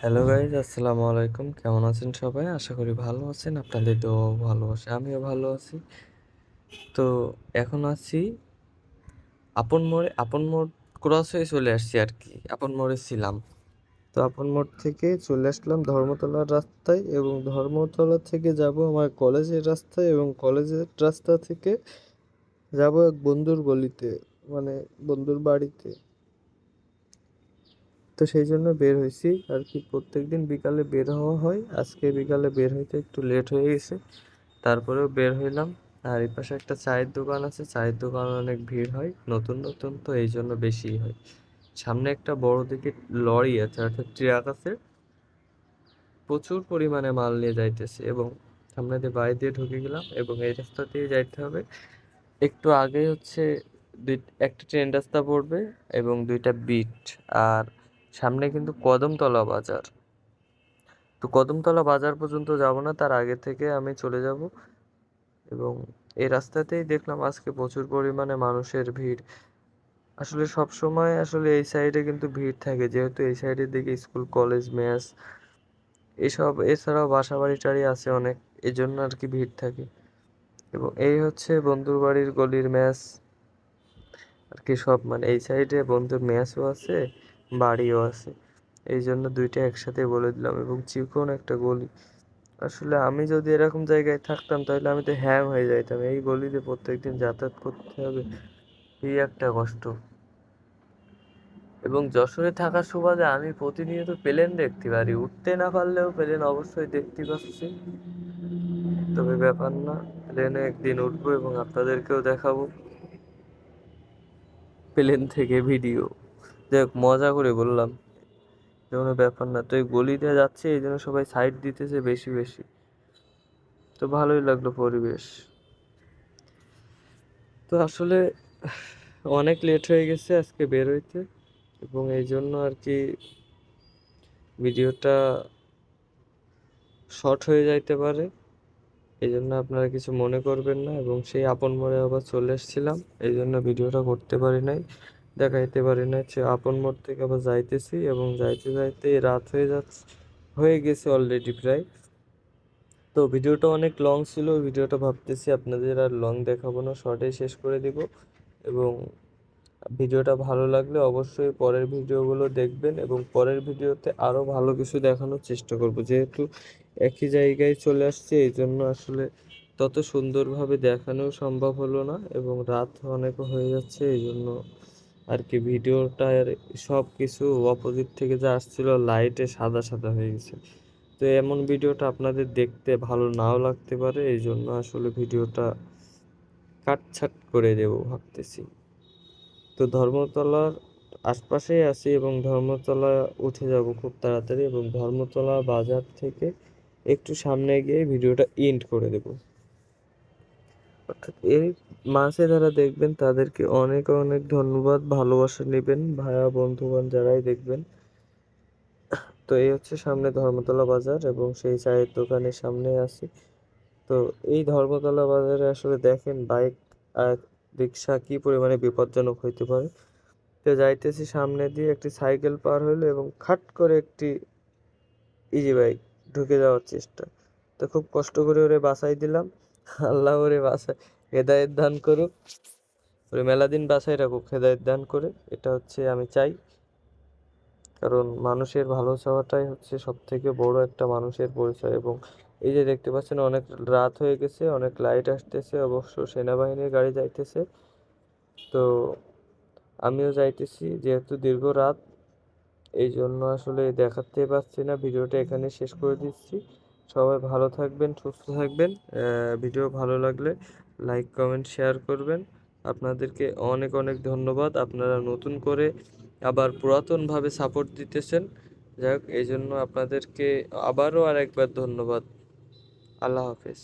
Hello guys আসসালামু আলাইকুম। কেমন আছেন সবাই? আশা করি ভালো আছেন। আপনাদের দোয়াও ভালো আছে, আমিও ভালো আছি। তো এখন আছি আপন মোড়ে, আপন মোড় ক্রস হয়ে চলে আসছি আর কি। আপন মোড়ে ছিলাম। তো আপন মোড় থেকে চলে আসলাম ধর্মতলার রাস্তায় এবং ধর্মতলা থেকে যাব আমার কলেজের রাস্তায় এবং কলেজের রাস্তা থেকে যাব এক বন্ধুর গলিতে মানে বন্ধুর বাড়িতে। তো সেই জন্য বের হয়েছি। আর কি প্রত্যেক দিন বিকালে বের হওয়া হয়। আজকে বিকালে বের হইতে একটু লেট হয়ে গেছে। তারপরেও বের হইলাম। আর এই পাশে একটা চায়ের দোকান আছে। চায়ের দোকানে অনেক ভিড় হয়। নতুন নতুন তো এই জন্য বেশি হয়। সামনে একটা বড় দিকে লরি আছে, অর্থাৎ ট্রাক আছে। প্রচুর পরিমাণে মাল নিয়ে যাইতেছে এবং সামনে দিয়ে বাড়ি দিয়ে ঢুকে গেলাম এবং এই রাস্তা দিয়ে যাইতে হবে। একটু আগে হচ্ছে দুই, একটা ট্রেন রাস্তা পড়বে এবং দুইটা বিট আর সামনে কিন্তু কদমতলা বাজার। তো কদমতলা বাজার পর্যন্ত যাব না, তার আগে থেকে আমি চলে যাব। এবং এই রাস্তাতেই দেখলাম আজকে প্রচুর পরিমাণে মানুষের ভিড়। আসলে সব সময় আসলে এই সাইডে কিন্তু ভিড় থাকে, যেহেতু এই সাইডের দিকে স্কুল কলেজ ম্যাস এসব, এছাড়াও বাসা বাড়ি টাড়ি আছে অনেক এই জন্য আর কি ভিড় থাকে। এবং এই হচ্ছে বন্ধুর বাড়ির গলির ম্যাচ আর কি সব মানে এই সাইডে বন্ধুর ম্যাচও আছে। বাড়িও আছে। এই জন্য দুইটা একসাথে বলে দিলাম এবং চিকন একটা গলি। আসলে আমি যদি এরকম জায়গায় থাকতাম তাহলে আমি তো হ্যাং হয়ে যাইতাম। এই গলিতে প্রত্যেকদিন যাতায়াত করতে হবে, এই একটা কষ্ট। এবং যশোরে থাকার সুবাদে আমি প্রতিনিয়ত প্লেন দেখতে পারি। উঠতে না পারলেও প্লেন অবশ্যই দেখতে পাচ্ছি। তবে ব্যাপার না, প্লেনে একদিন উঠবো এবং আপনাদেরকেও দেখাবো। প্লেন থেকে ভিডিও। দেখ, মজা করে বললাম। কোনো ব্যাপার না। তো এই গলি দিয়ে যাচ্ছে এই জন্য সবাই সাইড দিতেছে বেশি বেশি। তো ভালোই লাগল পরিবেশ। তো আসলে অনেক লেট হয়ে গেছে আজকে বের হইতে এবং এই জন্য আর কি ভিডিওটা শর্ট হয়ে যাইতে পারে। এই জন্য আপনারা কিছু মনে করবেন না এবং সেই আপন মোড়ে আবার চলে এসেছিলাম। এই জন্য ভিডিওটা করতে পারি নাই। দেখাইতে পারি না সে আপন মোড় থেকে আবার যাইতেছি এবং যাইতে যাইতে রাত হয়ে যাচ্ছে, হয়ে গেছে অলরেডি প্রায়। তো ভিডিওটা অনেক লং ছিল, ভিডিওটা ভাবতেছি আপনাদের আর লং দেখাবো না শর্টে শেষ করে দিব। এবং ভিডিওটা ভালো লাগলে অবশ্যই পরের ভিডিওগুলো দেখবেন এবং পরের ভিডিওতে আরও ভালো কিছু দেখানোর চেষ্টা করব। যেহেতু একই জায়গায় চলে আসছে, এই জন্য আসলে তত সুন্দরভাবে দেখানো সম্ভব হলো না এবং রাত অনেক হয়ে যাচ্ছে, এই জন্য আর কি ভিডিওটার সব কিছু অপোজিট থেকে যা আসছিল লাইটে সাদা সাদা হয়ে গেছে। তো এমন ভিডিওটা আপনাদের দেখতে ভালো নাও লাগতে পারে, এই জন্য আসলে ভিডিওটা কাটছাট করে দেব ভাবতেছি। তো ধর্মতলার আশপাশেই আছি এবং ধর্মতলা উঠে যাব খুব তাড়াতাড়ি এবং ধর্মতলা বাজার থেকে একটু সামনে গিয়ে ভিডিওটা ইন্ড করে দেব। অর্থাৎ এই মাসে যারা দেখবেন, তাদেরকে অনেক অনেক ধন্যবাদ, ভালোবাসা নেবেন, ভাইয়া বন্ধুবান যারাই দেখবেন। তো এই হচ্ছে সামনে ধর্মতলা বাজার এবং সেই চায়ের দোকানের সামনে আছি। তো এই ধর্মতলা বাজারে আসলে দেখেন বাইক আর রিক্সা কী পরিমাণে বিপজ্জনক হইতে পারে। তো যাইতেছি সামনে দিয়ে একটি সাইকেল পার হলো এবং খাট করে একটি ইজি বাইক ঢুকে যাওয়ার চেষ্টা। তো খুব কষ্ট করে ওরে বাসাই দিলাম। আল্লাহ ওরে বাসায়। হেদায়ত দান করুক। ওরে মেলা দিন বাসায় রাখুক, হেদায়ত দান করে। এটা হচ্ছে আমি চাই। কারণ মানুষের ভালো চাওয়াটাই হচ্ছে সব থেকে বড় একটা মানুষের পরিচয়। এবং এই যে দেখতে পাচ্ছেন, অনেক রাত হয়ে গেছে, অনেক লাইট আসতেছে, অবশ্য সেনাবাহিনীর গাড়ি যাইতেছে। তো আমিও যাইতেছি, যেহেতু দীর্ঘ রাত এই জন্য আসলে দেখাতে পারছি না। ভিডিওটা এখানে শেষ করে দিচ্ছি। সবাই ভালো থাকবেন, সুস্থ থাকবেন। ভিডিও ভালো লাগলে লাইক কমেন্ট শেয়ার করবেন। আপনাদেরকে অনেক অনেক ধন্যবাদ। আপনারা নতুন করে আবার পুরাতনভাবে সাপোর্ট দিতেছেন। যাই হোক, এই জন্য আপনাদেরকে আবারও আর একবার ধন্যবাদ। আল্লাহ হাফেজ।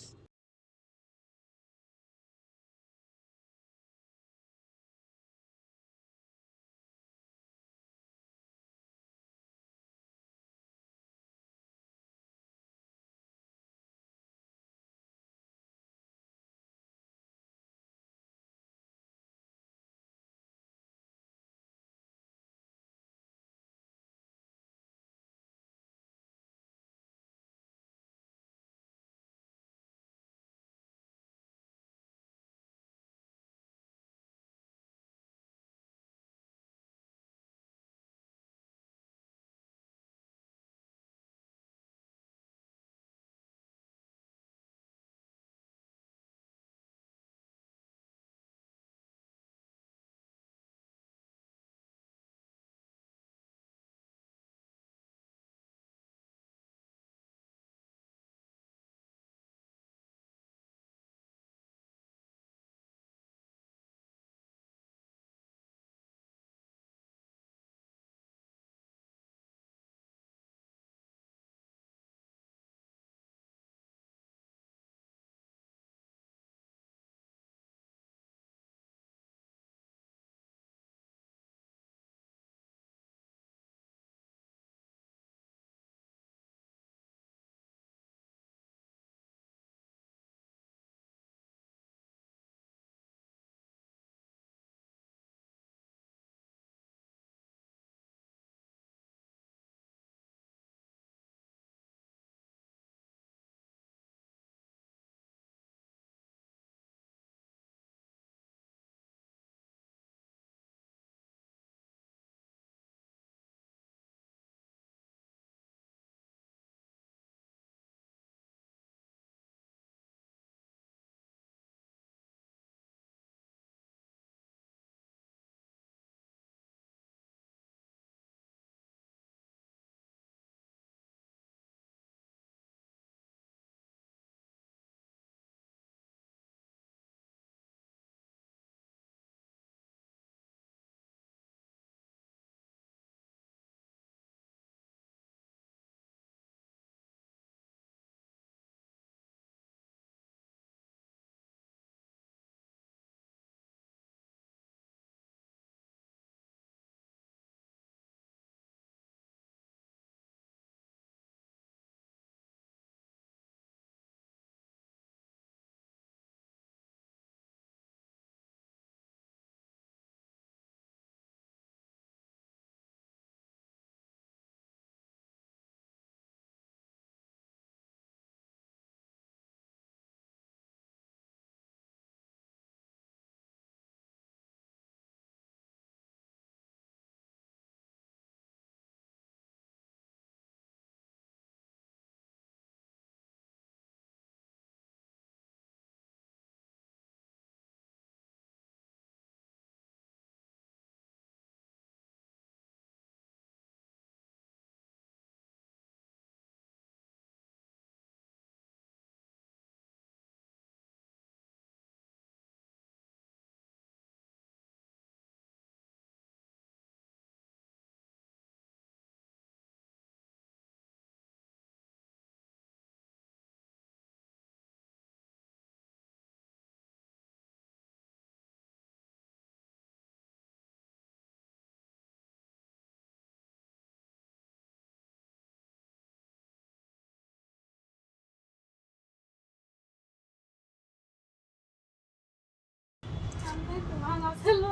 একটু ভাঙা ছিল